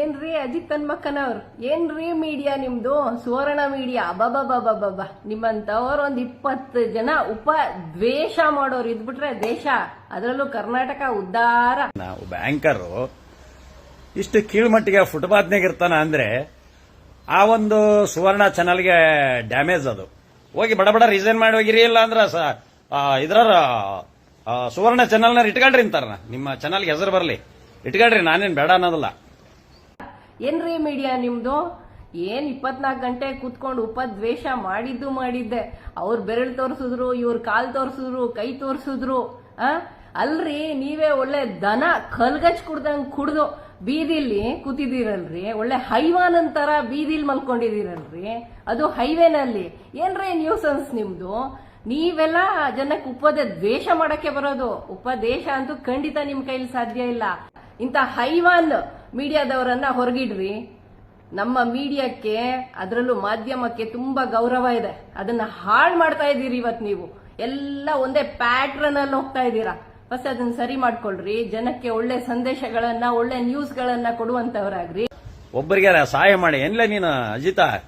ಏನ್ರಿ ಅಜಿತ್ ಹನ್ಮಕ್ಕನವ್ರು ಏನ್ರಿ ಮೀಡಿಯಾ ನಿಮ್ದು? ಸುವರ್ಣ ಮೀಡಿಯಾ ಅಬಬಬಬಬ ನಿಮ್ಮಂತವ್ರು ಒಂದ್ ಇಪ್ಪತ್ತು ಜನ ಉಪ ದ್ವೇಷ ಮಾಡೋರು ಇದ್ಬಿಟ್ರೆ ದೇಶ. ಅದರಲ್ಲೂ ಕರ್ನಾಟಕ ಉದ್ದಾರ. ನಾವು ಬ್ಯಾಂಕರು ಇಷ್ಟು ಕೀಳ್ಮಟ್ಟಿಗೆ ಫುಟ್ಪಾತ್ನಾಗ ಇರ್ತಾನ ಅಂದ್ರೆ ಆ ಒಂದು ಸುವರ್ಣ ಚಾನಲ್ಗೆ ಡ್ಯಾಮೇಜ್ ಅದು. ಹೋಗಿ ಬಡ ಬಡ ರಿಸೈನ್ ಮಾಡಿ ಹೋಗಿರಿ, ಇಲ್ಲ ಅಂದ್ರ ಇದ್ರ ಸುವರ್ಣ ಚಾನಲ್ನ ಇಟ್ಕೊಳ್ರಿ ಅಂತಾರ ನಿಮ್ಮ ಚಾನಲ್ಗೆ ಹೆಸರು ಬರಲಿ. ಇಟ್ಕೊಳ್ರಿ ನಾನೇನ್ ಬೇಡ ಅನ್ನೋದಿಲ್ಲ. ಏನ್ರಿ ಮೀಡಿಯಾ ನಿಮ್ದು? ಏನ್ ಇಪ್ಪತ್ನಾಲ್ಕು ಗಂಟೆ ಕೂತ್ಕೊಂಡು ಉಪದ್ವೇಷ ಮಾಡಿದ್ದು ಮಾಡಿದ್ದೆ. ಅವ್ರ ಬೆರಳು ತೋರಿಸಿದ್ರು, ಇವ್ರ ಕಾಲ್ ತೋರಿಸಿದ್ರು, ಕೈ ತೋರಿಸಿದ್ರು, ಆ? ಅಲ್ರಿ, ನೀವೇ ಒಳ್ಳೆ ದನ ಕಲ್ಗಚ್ ಕುಡ್ದಂಗ್ ಕುಡ್ದು ಬೀದಿಲಿ ಕೂತಿದ್ದೀರಲ್ರಿ? ಒಳ್ಳೆ ಹೈವಾನ್ ಅಂತರ ಬೀದಿಲಿ ಮಲ್ಕೊಂಡಿದ್ದೀರಲ್ರಿ? ಅದು ಹೈವೇನಲ್ಲಿ. ಏನ್ರಿ ನ್ಯೂಸನ್ಸ್ ನಿಮ್ದು? ನೀವೆಲ್ಲ ಜನಕ್ಕೆ ಉಪದ ದ್ವೇಷ ಮಾಡಕ್ಕೆ ಬರೋದು. ಉಪದೇಶ ಅಂತೂ ಖಂಡಿತ ನಿಮ್ ಕೈಲಿ ಸಾಧ್ಯ ಇಲ್ಲ. ಇಂಥ ಹೈವಾನ್ ಮೀಡಿಯಾದವರನ್ನ ಹೊರಗಿಡ್ರಿ. ನಮ್ಮ ಮೀಡಿಯಾಕ್ಕೆ ಅದರಲ್ಲೂ ಮಾಧ್ಯಮಕ್ಕೆ ತುಂಬಾ ಗೌರವ ಇದೆ. ಅದನ್ನ ಹಾಳು ಮಾಡ್ತಾ ಇದ್ದೀರಿ ಇವತ್ತು ನೀವು. ಎಲ್ಲ ಒಂದೇ ಪ್ಯಾಟ್ರನ್ ಅಲ್ಲಿ ಹೋಗ್ತಾ ಇದ್ದೀರಾ. ಫಸ್ಟ್ ಅದನ್ನ ಸರಿ ಮಾಡ್ಕೊಳ್ರಿ. ಜನಕ್ಕೆ ಒಳ್ಳೆ ಸಂದೇಶಗಳನ್ನ, ಒಳ್ಳೆ ನ್ಯೂಸ್ಗಳನ್ನ ಕೊಡುವಂತವರಾಗ್ರಿ. ಒಬ್ಬರಿಗಾರ ಸಹಾಯ ಮಾಡಿ. ಏನ್ಲೇ ನೀನು, ಅಜಿತಾ?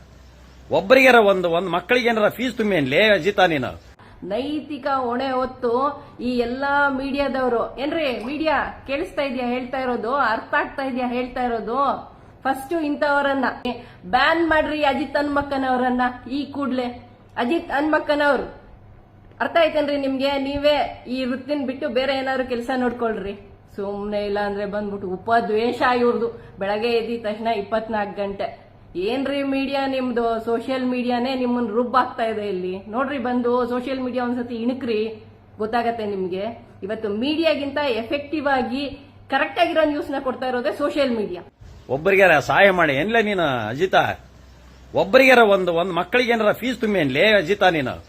ಒಬ್ಬರಿಗಾರ ಒಂದು ಒಂದು ಮಕ್ಕಳಿಗೆ ಏನಾರ ಫೀಸ್ ತುಂಬಿ ಏನ್ಲೇ, ಅಜಿತಾ ನೀನು? ನೈತಿಕ ಹೊಣೆ ಹೊತ್ತು ಈ ಎಲ್ಲಾ ಮೀಡಿಯಾದವರು, ಏನ್ರಿ, ಮೀಡಿಯಾ ಕೇಳಿಸ್ತಾ ಇದೆಯಾ, ಹೇಳ್ತಾ ಇರೋದು, ಅರ್ಥ ಆಗ್ತಾ ಇದೆಯಾ, ಹೇಳ್ತಾ ಇರೋದು? ಫಸ್ಟ್ ಇಂಥವರನ್ನ ಬ್ಯಾನ್ ಮಾಡ್ರಿ ಅಜಿತ್ ಹನ್ಮಕ್ಕನವರನ್ನ ಈ ಕೂಡ್ಲೆ. ಅಜಿತ್ ಹನ್ಮಕ್ಕನವ್ರು, ಅರ್ಥ ಆಯ್ತೇನ್ರಿ ನಿಮ್ಗೆ? ನೀವೇ ಈ ವೃತ್ತಿನ ಬಿಟ್ಟು ಬೇರೆ ಏನಾದ್ರು ಕೆಲಸ ನೋಡ್ಕೊಳ್ರಿ. ಸುಮ್ನೆ ಇಲ್ಲ ಅಂದ್ರೆ ಬಂದ್ಬಿಟ್ಟು ಉಪದ್ವೇಷ ಇವ್ರದು. ಬೆಳಗ್ಗೆ ಎದ್ದಿದ ತಕ್ಷಣ ಇಪ್ಪತ್ನಾಲ್ಕು ಗಂಟೆ. ಏನ್ರಿ ಮೀಡಿಯಾ ನಿಮ್ದು? ಸೋಷಿಯಲ್ ಮೀಡಿಯಾನೇ ನಿಮ್ಮನ್ನ ರುಬ್ಬಾಗ್ತಾ ಇದೆ ಇಲ್ಲಿ. ನೋಡ್ರಿ ಬಂದು ಸೋಷಿಯಲ್ ಮೀಡಿಯಾ ಒಂದ್ಸತಿ ಇಣಕ್ರಿ. ಗೊತ್ತಾಗತ್ತೆ ನಿಮ್ಗೆ. ಇವತ್ತು ಮೀಡಿಯಾಗಿಂತ ಎಫೆಕ್ಟಿವ್ ಆಗಿ ಕರೆಕ್ಟ್ ಆಗಿರೋ ನ್ಯೂಸ್ನ ಕೊಡ್ತಾ ಇರೋದೇ ಸೋಷಿಯಲ್ ಮೀಡಿಯಾ ಒಬ್ಬರಿಗಾರ ಸಹಾಯ ಮಾಡಿ. ಏನ್ಲೇ ನೀನು, ಅಜಿತ? ಒಬ್ಬರಿಗಾರ ಒಂದು ಒಂದು ಮಕ್ಕಳಿಗೆ ಏನಾರ ಫೀಸ್ ತುಂಬಿ ಏನ್ಲೇ, ಅಜಿತ ನೀನು?